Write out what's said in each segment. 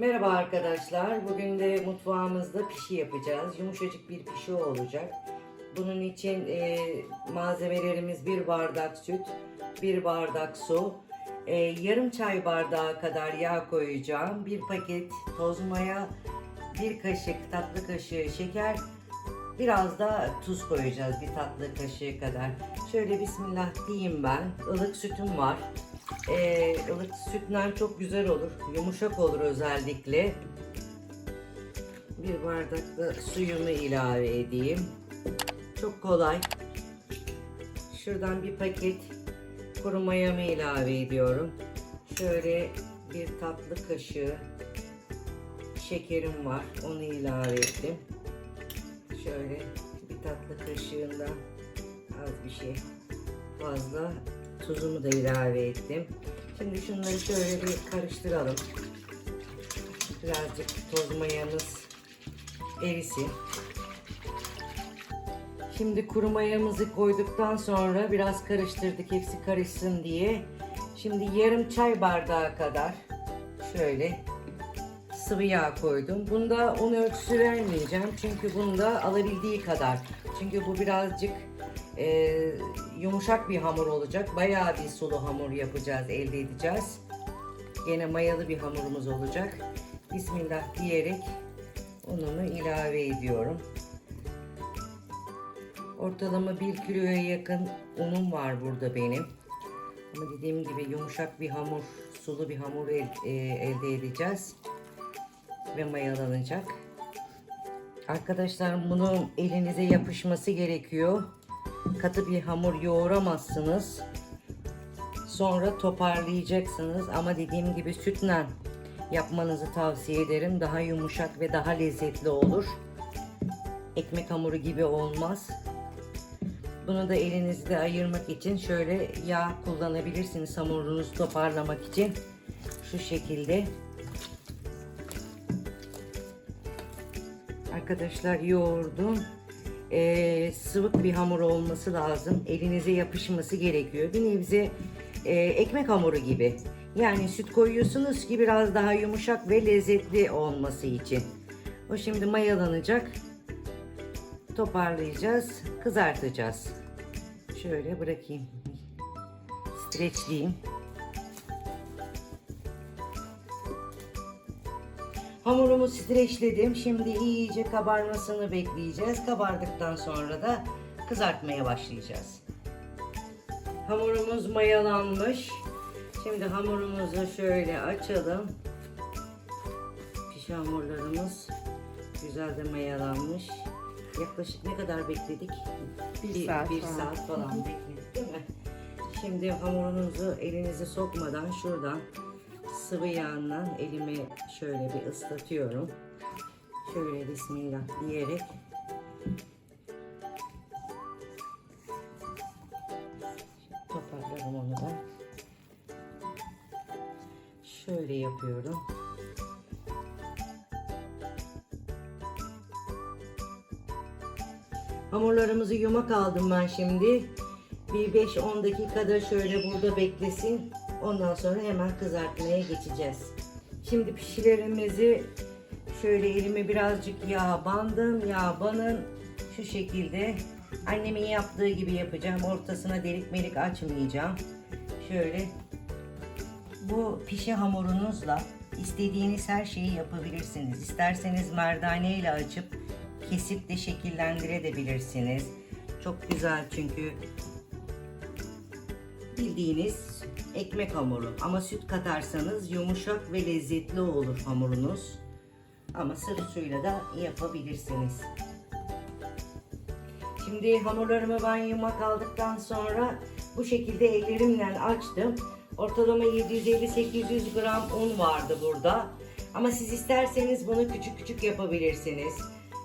Merhaba arkadaşlar. Bugün de mutfağımızda pişi yapacağız. Yumuşacık bir pişi olacak. Bunun için e, malzemelerimiz bir bardak süt, bir bardak su, e, yarım çay bardağı kadar yağ koyacağım, bir paket toz maya, bir kaşık tatlı kaşığı şeker, biraz da tuz koyacağız bir tatlı kaşığı kadar. Şöyle bismillah diyeyim ben. Ilık sütüm var. Ee, ılık sütle çok güzel olur. Yumuşak olur özellikle. Bir bardak da suyumu ilave edeyim. Çok kolay. Şuradan bir paket kuru mayamı ilave ediyorum. Şöyle bir tatlı kaşığı şekerim var. Onu ilave ettim. Şöyle bir tatlı kaşığından az bir şey fazla tuzumu da ilave ettim. Şimdi şunları şöyle bir karıştıralım. Birazcık toz mayamız erisin. Şimdi kuru mayamızı koyduktan sonra biraz karıştırdık hepsi karışsın diye. Şimdi yarım çay bardağı kadar şöyle sıvı yağ koydum. Bunda un ölçüsü vermeyeceğim. Çünkü bunda alabildiği kadar. Çünkü bu birazcık e, yumuşak bir hamur olacak. Bayağı bir sulu hamur yapacağız, elde edeceğiz. Gene mayalı bir hamurumuz olacak. Bismillah diyerek unumu ilave ediyorum. Ortalama 1 kiloya yakın unum var burada benim. Ama dediğim gibi yumuşak bir hamur, sulu bir hamur el, e, elde edeceğiz. Ve mayalanacak. Arkadaşlar bunun elinize yapışması gerekiyor. Katı bir hamur yoğuramazsınız. Sonra toparlayacaksınız ama dediğim gibi sütle yapmanızı tavsiye ederim. Daha yumuşak ve daha lezzetli olur. Ekmek hamuru gibi olmaz. Bunu da elinizde ayırmak için şöyle yağ kullanabilirsiniz hamurunuzu toparlamak için. Şu şekilde. Arkadaşlar yoğurdum. Ee, sıvık bir hamur olması lazım. Elinize yapışması gerekiyor. Bir nebze e, ekmek hamuru gibi. Yani süt koyuyorsunuz ki biraz daha yumuşak ve lezzetli olması için. O şimdi mayalanacak. Toparlayacağız. Kızartacağız. Şöyle bırakayım. Streçleyeyim. Hamurumu streçledim. Şimdi iyice kabarmasını bekleyeceğiz. Kabardıktan sonra da kızartmaya başlayacağız. Hamurumuz mayalanmış. Şimdi hamurumuzu şöyle açalım. Pişi hamurlarımız güzel de mayalanmış. Yaklaşık ne kadar bekledik? Bir saat bir falan. saat falan bekledik değil mi? Şimdi hamurunuzu elinize sokmadan şuradan sıvı yağından elimi şöyle bir ıslatıyorum. Şöyle bismillah diyerek toparlarım onu da. Şöyle yapıyorum. Hamurlarımızı yumak aldım ben şimdi. Bir 5-10 dakikada şöyle burada beklesin. Ondan sonra hemen kızartmaya geçeceğiz. Şimdi pişilerimizi şöyle elime birazcık yağ bandım. Yağ banın şu şekilde. Annemin yaptığı gibi yapacağım. Ortasına delik melik açmayacağım. Şöyle bu pişi hamurunuzla istediğiniz her şeyi yapabilirsiniz. İsterseniz merdane ile açıp kesip de şekillendirebilirsiniz. Çok güzel çünkü bildiğiniz ekmek hamuru ama süt katarsanız yumuşak ve lezzetli olur hamurunuz. Ama sıvı suyla da yapabilirsiniz. Şimdi hamurlarımı ben yumak aldıktan sonra bu şekilde ellerimle açtım. Ortalama 750-800 gram un vardı burada. Ama siz isterseniz bunu küçük küçük yapabilirsiniz.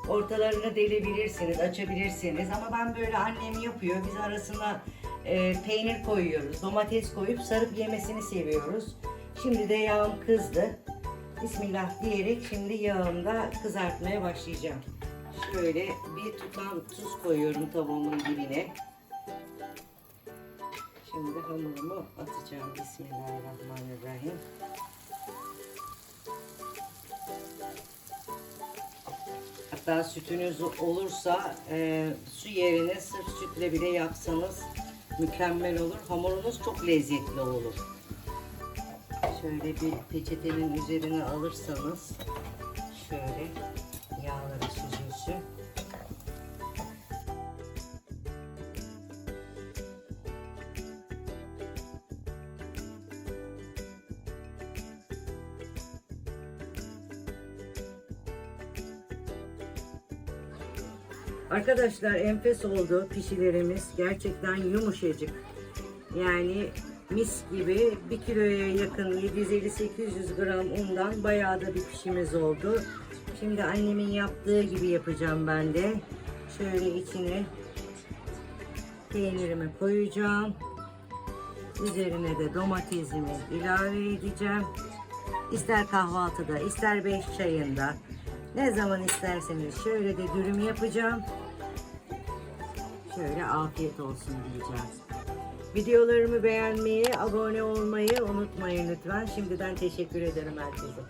Ortalarını delebilirsiniz, açabilirsiniz. Ama ben böyle annem yapıyor. Biz arasına e, peynir koyuyoruz, domates koyup sarıp yemesini seviyoruz. Şimdi de yağım kızdı. Bismillah diyerek şimdi yağımda kızartmaya başlayacağım. Şöyle bir tutam tuz koyuyorum tavuğumun dibine. Şimdi hamurumu atacağım. Bismillahirrahmanirrahim. Hatta sütünüz olursa e, su yerine sırf sütle bile yapsanız mükemmel olur. Hamurunuz çok lezzetli olur. Şöyle bir peçetenin üzerine alırsanız şöyle Arkadaşlar enfes oldu pişilerimiz. Gerçekten yumuşacık. Yani mis gibi 1 kiloya yakın 750-800 gram undan bayağı da bir pişimiz oldu. Şimdi annemin yaptığı gibi yapacağım ben de. Şöyle içine peynirimi koyacağım. Üzerine de domatesimi ilave edeceğim. İster kahvaltıda, ister beş çayında. Ne zaman isterseniz şöyle de dürüm yapacağım. Şöyle afiyet olsun diyeceğim. Videolarımı beğenmeyi, abone olmayı unutmayın lütfen. Şimdiden teşekkür ederim herkese.